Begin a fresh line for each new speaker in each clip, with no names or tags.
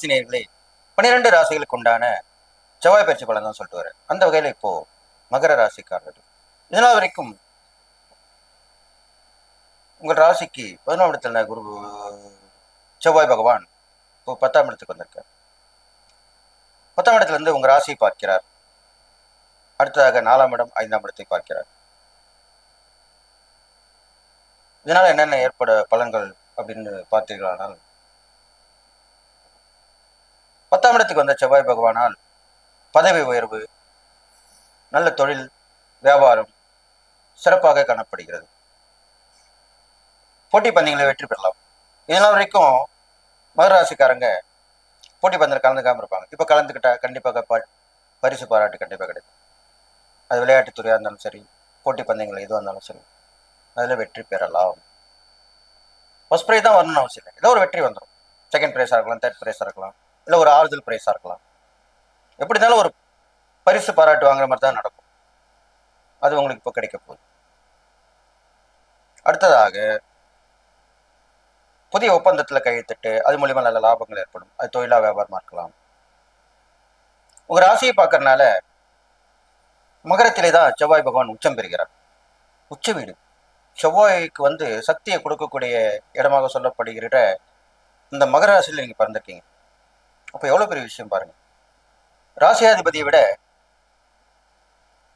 ராசினியர்களே பன்னிரெண்டு ராசிகளுக்கு உண்டான செவ்வாய் பயிற்சி பலன் தான் சொல்லிட்டு வரேன் அந்த வகையில் இப்போ மகர ராசிக்காரர்கள். இதனால் வரைக்கும் உங்கள் ராசிக்கு பதினொன்றாம் இடத்துல குரு செவ்வாய் பகவான் இப்போ பத்தாம் இடத்துக்கு வந்திருக்கார். பத்தாம் இடத்துலேருந்து உங்கள் ராசியை பார்க்கிறார். அடுத்ததாக நாலாம் இடம் ஐந்தாம் இடத்தை பார்க்கிறார். இதனால் என்னென்ன ஏற்பட பலன்கள் அப்படின்னு பார்த்தீர்களானால் பத்தாம் இடத்துக்கு வந்த செவ்வாய் பகவானால் பதவி உயர்வு நல்ல தொழில் வியாபாரம் சிறப்பாக காணப்படுகிறது. போட்டி பந்தயங்களை வெற்றி பெறலாம். இதெல்லாம் வரைக்கும் மதுராசிக்காரங்க போட்டி பந்தயம் கலந்துக்காம இருப்பாங்க. இப்போ கலந்துக்கிட்டா கண்டிப்பாக ப பரிசு பாராட்டு கண்டிப்பாக கிடைக்கும். அது விளையாட்டுத்துறையாக இருந்தாலும் சரி போட்டி பந்தயங்கள் எதுவாக இருந்தாலும் சரி அதில் வெற்றி பெறலாம். ஃபஸ்ட் ப்ரைஸ் தான் வரணும்னு அவசியம் இல்லை. ஏதோ ஒரு வெற்றி வந்துடும் செகண்ட் ப்ரைஸாக இருக்கலாம் தேர்ட் ப்ரைஸாக இருக்கலாம். இல்லை ஒரு ஆறுதல் ப்ரைஸாக இருக்கலாம். எப்படி இருந்தாலும் ஒரு பரிசு பாராட்டு வாங்குற மாதிரி தான் நடக்கும். அது உங்களுக்கு இப்போ கிடைக்க போகுது. அடுத்ததாக புதிய ஒப்பந்தத்தில் கையெழுத்திட்டு அது மூலியமா நல்ல லாபங்கள் ஏற்படும். அது தொழிலா வியாபாரமாக இருக்கலாம். உங்கள் ராசியை பார்க்கறனால மகரத்திலே தான் செவ்வாய் பகவான் உச்சம் பெறுகிறார். உச்ச வீடு. செவ்வாய்க்கு வந்து சக்தியை கொடுக்கக்கூடிய இடமாக சொல்லப்படுகிற இந்த மகர ராசியில் நீங்க பிறந்திருக்கீங்க. அப்போ எவ்வளவு பெரிய விஷயம் பாருங்க. ராசியாதிபதியை விட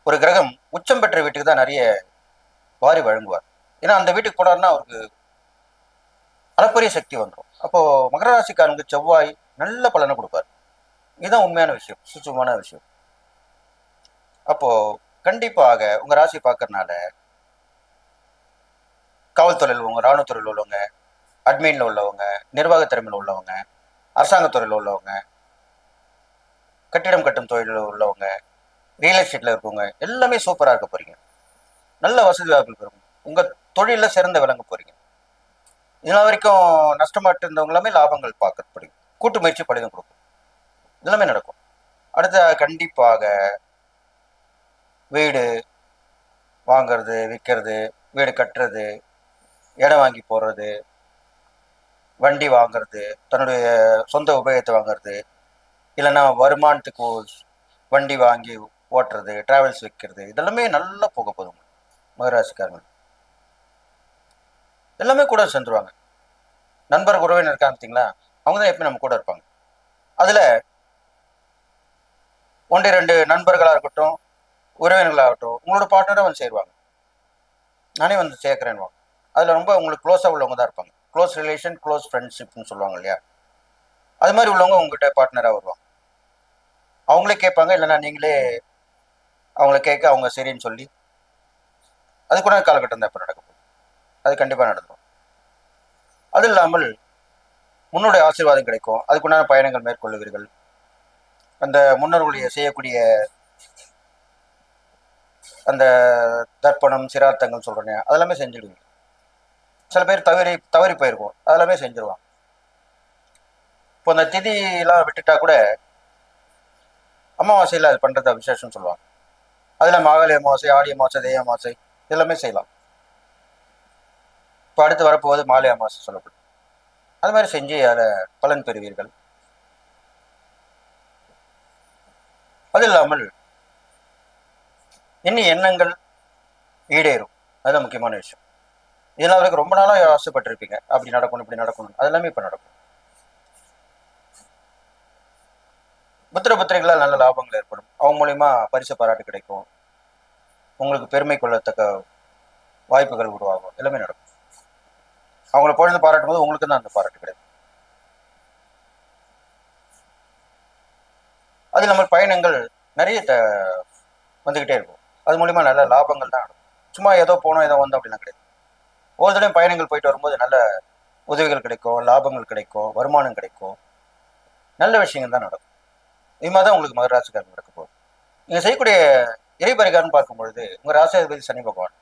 ஒரு கிரகம் உச்சம் பெற்ற வீட்டுக்கு தான் நிறைய வாரி வழங்குவார். ஏன்னா அந்த வீட்டுக்கு போனார்னா அவருக்கு அளப்பரிய சக்தி வந்துடும் அப்போ மகர ராசிக்காரனுக்கு செவ்வாய் நல்ல பலனை கொடுப்பார். இதுதான் உண்மையான விஷயம் சுச்சுமான விஷயம். அப்போ கண்டிப்பாக உங்க ராசி பார்க்கறனால காவல்துறையில் உள்ளவங்க இராணுவத்துறையில் உள்ளவங்க அட்மின்ல உள்ளவங்க நிர்வாக திறமையில் உள்ளவங்க அரசாங்கத்துறையில் உள்ளவங்க கட்டிடம் கட்டும் தொழிலில் உள்ளவங்க ரியல் எஸ்டேட்ல இருக்கவங்க எல்லாமே சூப்பராக இருக்க போறீங்க. நல்ல வசதி வாய்ப்புகள் இருக்கும் உங்க தொழிலில் சிறந்த விளங்க போறீங்க. இதனால் வரைக்கும் நஷ்டமாட்டு இருந்தவங்க எல்லாமே லாபங்கள் பார்க்கப்படும் கூட்டு முயற்சி பலிதம் கொடுக்கும். எல்லாமே நடக்கும். அடுத்த கண்டிப்பாக வீடு வாங்கிறது விற்கிறது வீடு கட்டுறது இடம் வாங்கி போடுறது வண்டி வாங்குறது தன்னுடைய சொந்த உபயோகத்தை வாங்குறது இல்லைன்னா வருமானத்துக்கு வண்டி வாங்கி ஓட்டுறது டிராவல்ஸ் வைக்கிறது இதெல்லாமே நல்லா போக போதும் மகராசிக்காரங்க எல்லாமே கூட சேர்ந்துருவாங்க. நண்பர் உறவினர் இருக்காங்க பார்த்தீங்களா? அவங்க தான் எப்பயும் நம்ம கூட இருப்பாங்க. அதில் ஒன்று ரெண்டு நண்பர்களாக இருக்கட்டும் உறவினர்களாகட்டும் உங்களோட பார்ட்னராக வந்து சேருவாங்க. நானே வந்து சேர்க்குறேன்னு அதில் ரொம்ப உங்களுக்கு க்ளோஸாக உள்ளவங்க தான் இருப்பாங்க. க்ளோஸ் ரிலேஷன் க்ளோஸ் ஃப்ரெண்ட்ஷிப்னு சொல்லுவாங்க இல்லையா? அது மாதிரி உள்ளவங்க உங்ககிட்ட பார்ட்னராக வருவாங்க. அவங்களே கேட்பாங்க இல்லைன்னா நீங்களே அவங்கள கேட்க அவங்க சரின்னு சொல்லி அது கூட காலகட்டம் தான் இப்போ நடக்க போகுது. அது கண்டிப்பாக நடந்துடும் அது இல்லாமல் முன்னோடைய ஆசீர்வாதம் கிடைக்கும். அதுக்குண்டான பயணங்கள் மேற்கொள்ளுவீர்கள். அந்த முன்னோர்களுடைய செய்யக்கூடிய அந்த தர்ப்பணம் சிரார்த்தங்கள் சொல்கிறேன் அதெல்லாமே செஞ்சிடுவீங்க. சில பேர் தவறி தவறி போயிருக்கும். அதெல்லாமே செஞ்சிருவாங்க இப்போ அந்த திதியெல்லாம் விட்டுட்டா கூட அமாவாசையில் அது பண்ணுறது விசேஷம்னு சொல்லுவாங்க. அதில் மாகாளி அமாவாசை ஆடி அமாவாசை தேய அமாவாசை எல்லாமே செய்யலாம். இப்போ அடுத்து வரப்போவது மாலை அமாவாசை சொல்லப்படும். அது மாதிரி செஞ்சு அதில் பலன் பெறுவீர்கள். அது இல்லாமல் இன்னும் எண்ணங்கள் ஈடேறும். அதுதான் முக்கியமான விஷயம். இதெல்லாம் அவருக்கு ரொம்ப நாளாக ஆசைப்பட்டிருப்பீங்க. அப்படி நடக்கணும் இப்படி நடக்கணும் அது எல்லாமே இப்போ நடக்கும். புத்திர புத்திரிகளால் நல்ல லாபங்கள் ஏற்படும். அவங்க மூலியமா பரிசு பாராட்டு கிடைக்கும். உங்களுக்கு பெருமை கொள்ளத்தக்க வாய்ப்புகள் உருவாகும். எல்லாமே நடக்கும். அவங்கள பொழுது பாராட்டும் போது உங்களுக்கு தான் அந்த பாராட்டு கிடைக்கும். அது இல்லாமல் பயணங்கள் நிறைய வந்துக்கிட்டே இருக்கும். அது மூலிமா நல்ல லாபங்கள் தான். நடக்கும் சும்மா ஏதோ போனோம் ஏதோ வந்தோம் அப்படிலாம் கிடையாது. ஒரு தடவை பயணங்கள் போயிட்டு வரும்போது நல்ல உதவிகள் கிடைக்கும் லாபங்கள் கிடைக்கும் வருமானம் கிடைக்கும். நல்ல விஷயங்கள் தான் நடக்கும். இது மாதிரி தான் உங்களுக்கு மகர ராசிக்காரன் நடக்க போகுது. நீங்கள் செய்யக்கூடிய இறை பரிகாரம் பார்க்கும் பொழுது உங்கள் ராசாதிபதி சனி பகவான்.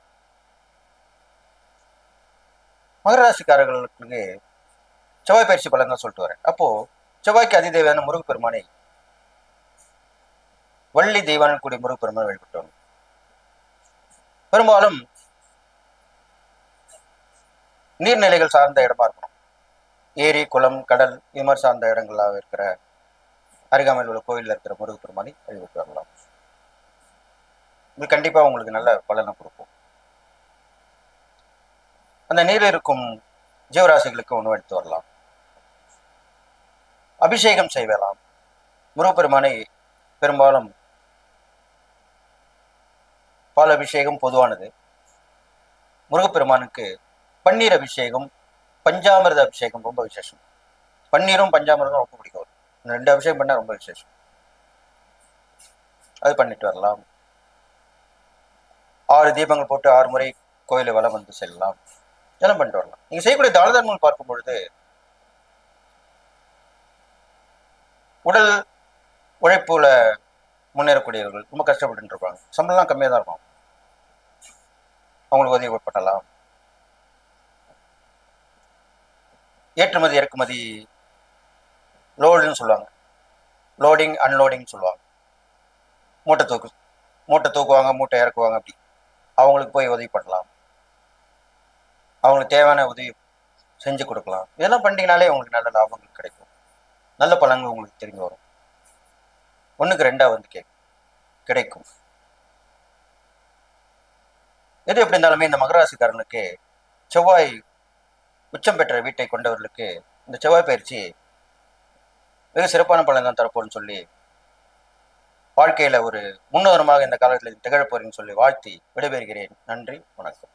மகர ராசிக்காரர்களுக்கு செவ்வாய் பயிற்சி பலன் தான் சொல்லிட்டு வரேன் அப்போ செவ்வாய்க்கு அதிதேவையான முருகப்பெருமானை வள்ளி தெய்வான கூடிய முருகப்பெருமானை வழிபட்டவங்க பெரும்பாலும் நீர்நிலைகள் சார்ந்த இடமா இருக்கணும். ஏரி குளம் கடல் இது மாதிரி சார்ந்த இடங்களாக இருக்கிற அருகாமையில் உள்ள கோயிலில் இருக்கிற முருகப்பெருமானை அழிவுக்கு வரலாம் இது கண்டிப்பாக உங்களுக்கு நல்ல பலனை கொடுக்கும். அந்த நீரில் இருக்கும் ஜீவராசிகளுக்கு உணவு எடுத்து வரலாம். அபிஷேகம் செய்வலாம் முருகப்பெருமானை பெரும்பாலும் பால் அபிஷேகம் பொதுவானது. முருகப்பெருமானுக்கு பன்னீர் அபிஷேகம் பஞ்சாமிர்த அபிஷேகம் ரொம்ப விசேஷம். பன்னீரும் பஞ்சாமிர்தம் ரொம்ப பிடிக்கும். ரெண்டு அபிஷேகம் பண்ணால் ரொம்ப விசேஷம். அது பண்ணிட்டு வரலாம். ஆறு தீபங்கள் போட்டு ஆறு முறை கோயிலை வலம் வந்து செல்லலாம். இதெல்லாம் பண்ணிட்டு வரலாம். நீங்க செய்யக்கூடிய தான தர்மங்கள் பார்க்கும் பொழுது உடல் உழைப்புல முன்னேறக்கூடியவர்கள் ரொம்ப கஷ்டப்பட்டு இருப்பாங்க. சம்பளம்லாம் கம்மியாக தான் இருக்கும். அவங்களுக்கு உதவி பண்ணலாம். ஏற்றுமதி இறக்குமதி லோடுன்னு சொல்லுவாங்க. லோடிங் அன்லோடிங் சொல்லுவாங்க. மூட்டை தூக்கு மூட்டை தூக்குவாங்க மூட்டை இறக்குவாங்க அப்படி. அவங்களுக்கு போய் உதவி பண்ணலாம். அவங்களுக்கு தேவையான உதவி செஞ்சு கொடுக்கலாம். இதெல்லாம் பண்ணிங்கனாலே உங்களுக்கு நல்ல லாபங்கள் கிடைக்கும். நல்ல பலன்கள் உங்களுக்கு தெரிஞ்சு வரும். ஒன்றுக்கு ரெண்டாக வந்து கே கிடைக்கும். எது எப்படி இருந்தாலுமே இந்த மகராசிக்காரனுக்கு செவ்வாய் உச்சம் பெற்ற வீட்டை கொண்டவர்களுக்கு இந்த செவ்வாய் பயிற்சி வெகு சிறப்பான பலன் தான் தரப்போன்னு சொல்லி வாழ்க்கையில ஒரு முன்னோரமாக இந்த காலத்தில் திகழப்போறேன்னு சொல்லி வாழ்த்தி விடைபெறுகிறேன். நன்றி வணக்கம்.